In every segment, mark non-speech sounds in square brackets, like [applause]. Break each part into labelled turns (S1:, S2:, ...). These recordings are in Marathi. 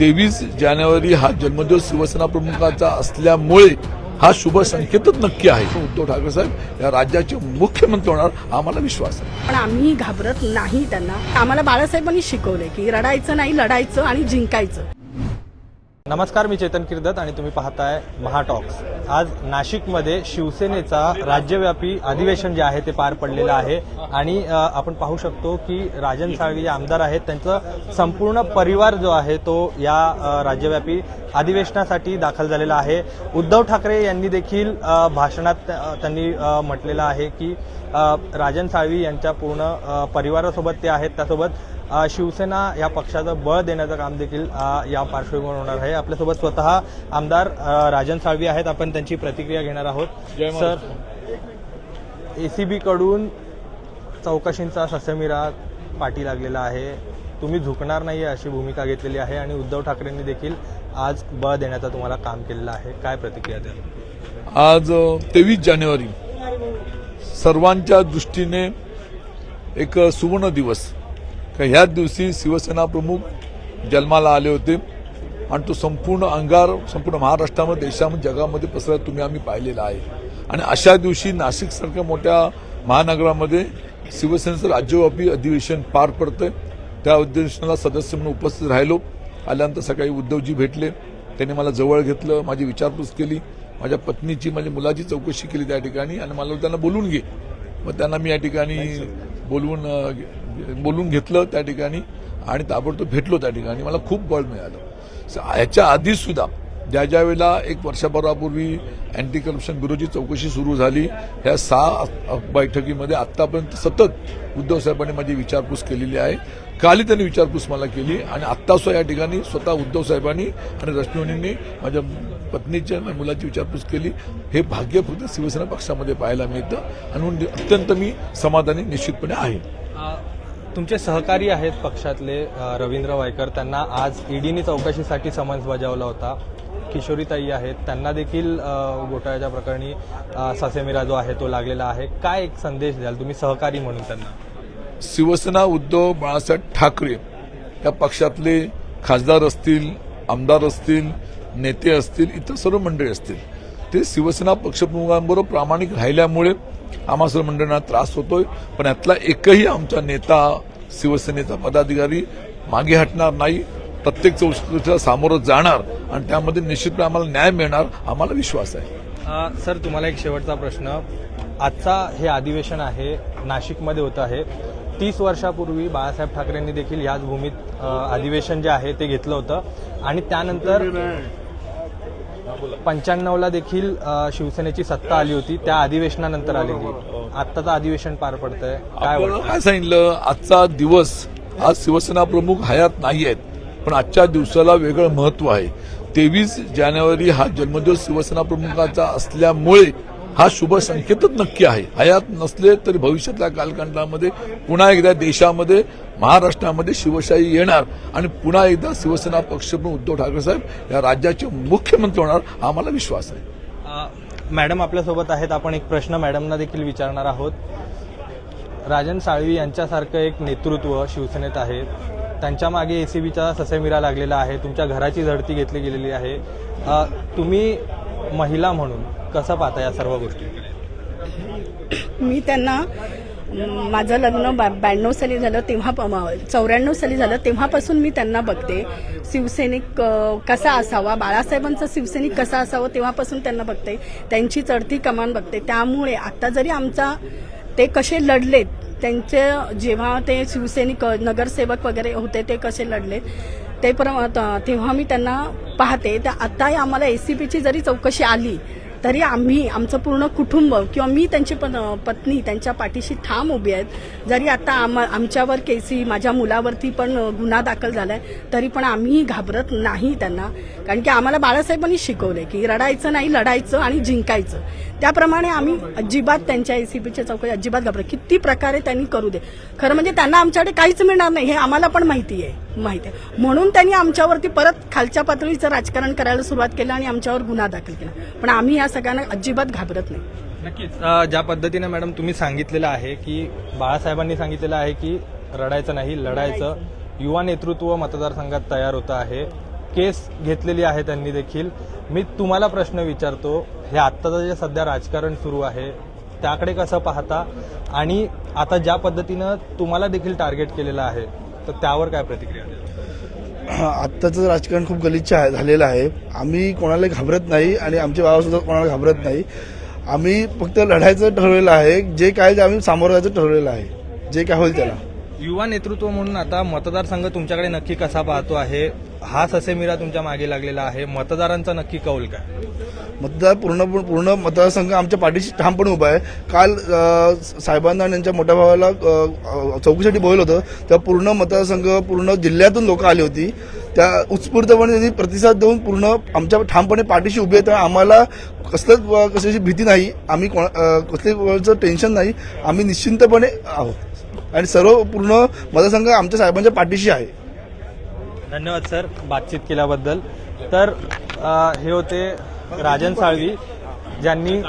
S1: तेवीस जानेवारी हा जन्मदिवस शिवसेना प्रमुखाचा असल्यामुळे हा शुभ संकेतच नक्की आहे. उद्धव ठाकरे साहेब या राज्याचे मुख्यमंत्री होणार आम्हाला विश्वास आहे.
S2: पण आम्ही घाबरत नाही त्यांना. आम्हाला बाळासाहेबांनी शिकवलंय की रडायचं नाही लढायचं आणि जिंकायचं.
S3: नमस्कार मी चेतन किर्दत आणि तुम्ही पाहताय महाटॉक्स. आज नाशिकमध्ये शिवसेनेचा राज्यव्यापी अधिवेशन जे आहे ते पार पडलेलं आहे आणि आपण पाहू शकतो की राजन साळवी जे आमदार आहेत त्यांचं संपूर्ण परिवार जो आहे तो या राज्यव्यापी अधिवेशनासाठी दाखल झालेला आहे. उद्धव ठाकरे यांनी देखील भाषणात त्यांनी म्हटलेलं आहे की राजन साळवी यांच्या पूर्ण परिवारासोबत ते आहेत त्यासोबत शिवसेना या पक्षाचं बळ देण्याचं काम देखील या पार्श्वभूमीवर होणार आहे. आपल्यासोबत स्वतः आमदार राजन साळवी आहेत. आपण त्यांची प्रतिक्रिया घेणार आहोत. सर एसीबी कडून चौकशींचा ससेमिरा पाठी लागलेला आहे. तुम्ही झुकणार नाही अशी भूमिका घेतलेली आहे आणि उद्धव ठाकरेंनी देखील आज बळ देण्याचं तुम्हाला काम केलेलं आहे. काय प्रतिक्रिया द्याल?
S1: आज तेवीस जानेवारी सर्वांच्या दृष्टीने एक सुवर्ण दिवस. का ह्याच दिवशी शिवसेना प्रमुख जन्माला आले होते. आणि तो संपूर्ण अंगार संपूर्ण महाराष्ट्रामध्ये देशामध्ये जगामध्ये पसरत तुम्ही आम्ही पाहिलेला आहे. आणि अशा दिवशी नाशिकसारख्या मोठ्या महानगरामध्ये शिवसेनेचं राज्यव्यापी अधिवेशन पार पडतं त्या अधिवेशनाला सदस्य म्हणून उपस्थित राहिलो. आल्यानंतर सकाळी उद्धवजी भेटले. त्यांनी मला जवळ घेतलं माझी विचारपूस केली. माझ्या पत्नीची माझ्या मुलाची चौकशी केली त्या ठिकाणी. आणि मला त्यांना बोलून घे. मग त्यांना मी या ठिकाणी बोलवून बोलून घेतलं त्या ठिकाणी आणि ताबडतोब भेटलो त्या ठिकाणी. मला खूप बळ मिळालं. स- ह्याच्या आधी सुद्धा ज्या ज्या वेळेला एक वर्षभरापूर्वी अँटी करप्शन ब्युरोची चौकशी सुरू झाली ह्या सहा बैठकीमध्ये आत्तापर्यंत सतत उद्धव साहेबांनी माझी विचारपूस केलेली आहे. काली त्यांनी विचारपूस मला केली आणि आत्ता सुद्धा या ठिकाणी स्वतः उद्धव साहेबांनी आणि रश्मीवाणींनी माझ्या पत्नीच्या आणि मुलाची विचारपूस केली. हे भाग्य फक्त शिवसेना पक्षामध्ये पाहायला मिळतं आणि म्हणून अत्यंत मी समाधानी निश्चितपणे आहे.
S3: तुमचे सहकारी आहेत पक्षातले रवींद्र वायकर. त्यांना आज ईडीने चौकशीसाठी समन्स बजावला होता. किशोरीताई आहेत. त्यांना देखील घोटाळ्याच्या प्रकरणी ससेमिरा जो आहे तो लागलेला आहे. काय एक संदेश द्याल? तुम्ही सहकारी म्हणून त्यांना.
S1: शिवसेना उद्धव बाळासाहेब ठाकरे या पक्षातले खासदार असतील आमदार असतील नेते असतील इतर सर्व मंडळी असतील ते शिवसेना पक्षप्रमुखांबरोबर प्रामाणिक राहिल्यामुळे आम्हा सर्व मंडळींना त्रास होतोय. पण यातला एकही आमचा नेता शिवसेनेचा पदाधिकारी मागे हटणार नाही. प्रत्येक चौकशीला सामोरं जाणार आणि त्यामध्ये निश्चितपणे आम्हाला न्याय मिळणार आम्हाला विश्वास आहे.
S3: सर तुम्हाला एक शेवटचा प्रश्न. आजचा हे अधिवेशन आहे नाशिकमध्ये होत आहे. तीस वर्षापूर्वी बाळासाहेब ठाकरेंनी देखील याच भूमीत अधिवेशन जे आहे ते घेतलं होतं. आणि त्यानंतर पंच्याण्णवला देखील शिवसेनेची सत्ता आली होती. त्या अधिवेशनानंतर आलेली आत्ताचं अधिवेशन पार पडतंय. काय
S1: काय सांगितलं? आजचा दिवस आज शिवसेना प्रमुख हयात नाही आहेत पण आजच्या दिवसाला वेगळं महत्त्व आहे. तेवीस जानेवारी हा जन्मदिवस शिवसेना प्रमुखाचा असल्यामुळे हा शुभ संकेतच नक्की आहे. हयात नसले तरी भविष्यातल्या कालखंडामध्ये पुन्हा एकदा देशामध्ये महाराष्ट्रामध्ये शिवशाही येणार आणि पुन्हा एकदा शिवसेना पक्षप्रमुख उद्धव ठाकरे साहेब या राज्याचे मुख्यमंत्री होणार हा आम्हाला विश्वास आहे.
S3: मॅडम आपल्यासोबत आहेत. आपण एक प्रश्न मॅडमना देखील विचारणार आहोत. राजन साळवी यांच्यासारखं एक नेतृत्व शिवसेनेत आहे. त्यांच्या मागे एसीबीचा ससेमिरा लागलेला आहे. तुमच्या घराची झडती घेतली गेलेली आहे. तुम्ही महिला म्हणून कसं पाहता या सर्व गोष्टी?
S2: मी त्यांना माझं लग्न ब्याण्णव साली झालं तेव्हा चौऱ्याण्णव साली झालं तेव्हापासून मी त्यांना बघते. शिवसैनिक कसा असावा बाळासाहेबांचा शिवसैनिक कसा असावा तेव्हापासून त्यांना बघते. त्यांची चढती कमान बघते. त्यामुळे आता जरी आमचा ते कसे लढलेत त्यांचे जेव्हा ते शिवसैनिक नगरसेवक वगैरे होते ते कसे लढलेत ते प्र तेव्हा मी त्यांना पाहते. तर आताही आम्हाला एसीपीची जरी चौकशी आली तरी आम्ही आमचं पूर्ण कुटुंब किंवा मी त्यांची पण पत्नी त्यांच्या पाठीशी ठाम उभी आहेत. जरी आता आम आमच्यावर केसी माझ्या मुलावरती पण गुन्हा दाखल झालाय तरी पण आम्ही घाबरत नाही त्यांना. कारण की आम्हाला बाळासाहेबांनी शिकवलंय की रडायचं नाही लढायचं आणि जिंकायचं. त्याप्रमाणे आम्ही अजिबात त्यांच्या एसीपीच्या चौकशी अजिबात घाबरत किती प्रकारे त्यांनी करू दे. खरं म्हणजे त्यांना आमच्याकडे काहीच मिळणार नाही हे आम्हाला पण माहिती आहे. माहिती आहे. म्हणून त्यांनी आमच्यावरती परत खालच्या पातळीचं राजकारण करायला सुरुवात केलं आणि आमच्यावर गुन्हा दाखल केला. पण आम्ही या सगळ्यांना अजिबात घाबरत नाही.
S3: नक्कीच. ज्या पद्धतीने मॅडम तुम्ही सांगितलेलं आहे की बाळासाहेबांनी सांगितलेलं आहे की रडायचं नाही लढायचं. युवा नेतृत्व मतदारसंघात तयार होतं आहे. केस घेतलेली आहे त्यांनी देखील. मी तुम्हाला प्रश्न विचारतो हे आत्ताचं जे सध्या राजकारण सुरू आहे त्याकडे कसं पाहता? आणि आता ज्या पद्धतीनं तुम्हाला देखील टार्गेट केलेलं आहे तर त्यावर काय प्रतिक्रिया? [clears throat]
S4: आत्ताचं राजकारण खूप गलिच्छ झालेलं आहे. आम्ही कोणाला घाबरत नाही आणि आमचे बाबा सुद्धा कोणाला घाबरत नाही. आम्ही फक्त लढायचं ठरवलेलं आहे जे काय ते आम्ही सामोरं जायचं ठरवलेलं आहे. जे काय होईल त्याला.
S3: युवा नेतृत्व म्हणून आता मतदारसंघ तुमच्याकडे नक्की कसा पाहतो आहे? हा ससेमिरा तुमच्या मागे लागलेला आहे. मतदारांचा नक्की कौल काय?
S4: मतदार पूर्ण पूर्ण मतदारसंघ आमच्या पाठीशी ठामपणे उभा आहे. काल अ, साहेबांना आणि त्यांच्या मोठ्या भावाला अ, अ, चौकीसाठी बोलवलं होतं. तेव्हा पूर्ण मतदारसंघ पूर्ण जिल्ह्यातून लोक आली होती. त्या उत्स्फूर्तपणे त्यांनी प्रतिसाद देऊन पूर्ण आमच्या ठामपणे पाठीशी उभे आहेत. तर आम्हाला कसलंच अ, कशाची भीती नाही. आम्ही कोणा अ, कसल्याचं टेन्शन नाही. आम्ही निश्चिंतपणे आहोत. आणि सर्व पूर्ण मतदारसंघ आमच्या साहेबांच्या पाठीशी आहे.
S3: धन्यवाद सर बातचीत केल्याबद्दल. तर हे होते राजन साळवी ज्यांनी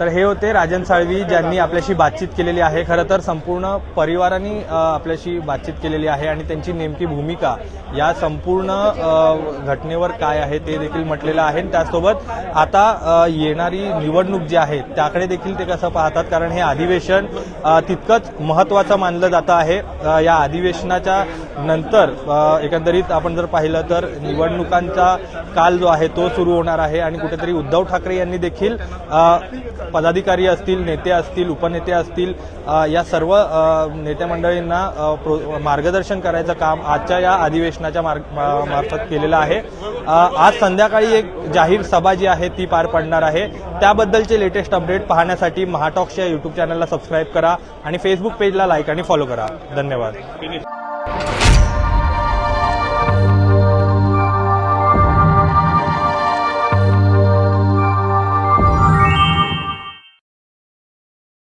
S3: तर हे होते राजन साळवी ज्यांनी आपल्याशी बातचीत केलेली आहे. खरं तर संपूर्ण परिवाराने आपल्याशी बातचीत केलेली आहे आणि त्यांची नेमकी भूमिका या संपूर्ण घटनेवर काय आहे ते देखील म्हटलेलं आहे. आणि त्याचसोबत आता येणारी निवडणूक जी आहे त्याकडे देखील ते कसं पाहतात? कारण हे अधिवेशन तितकंच महत्त्वाचं मानलं जातं आहे. या अधिवेशनाच्या नंतर एकंदरीत आपण जर पाहिलं तर निवडणुकांचा काल जो आहे तो सुरू होणार आहे आणि कुठेतरी उद्धव ठाकरे यांनी देखील पदाधिकारी असतील नेते असतील उपनेते असतील या सर्व नेते मंडळींना प्रो- मार्गदर्शन करायचं काम आजच्या या अधिवेशनाच्या मार्ग- मार्फत केलेलं आहे. आज संध्याकाळी एक जाहीर सभा जी आहे ती पार पडणार आहे. त्याबद्दलचे लेटेस्ट अपडेट पाहण्यासाठी महाटॉक्सच्या युट्यूब चॅनलला सबस्क्राईब करा आणि फेसबुक पेजला लाईक आणि फॉलो करा. धन्यवाद.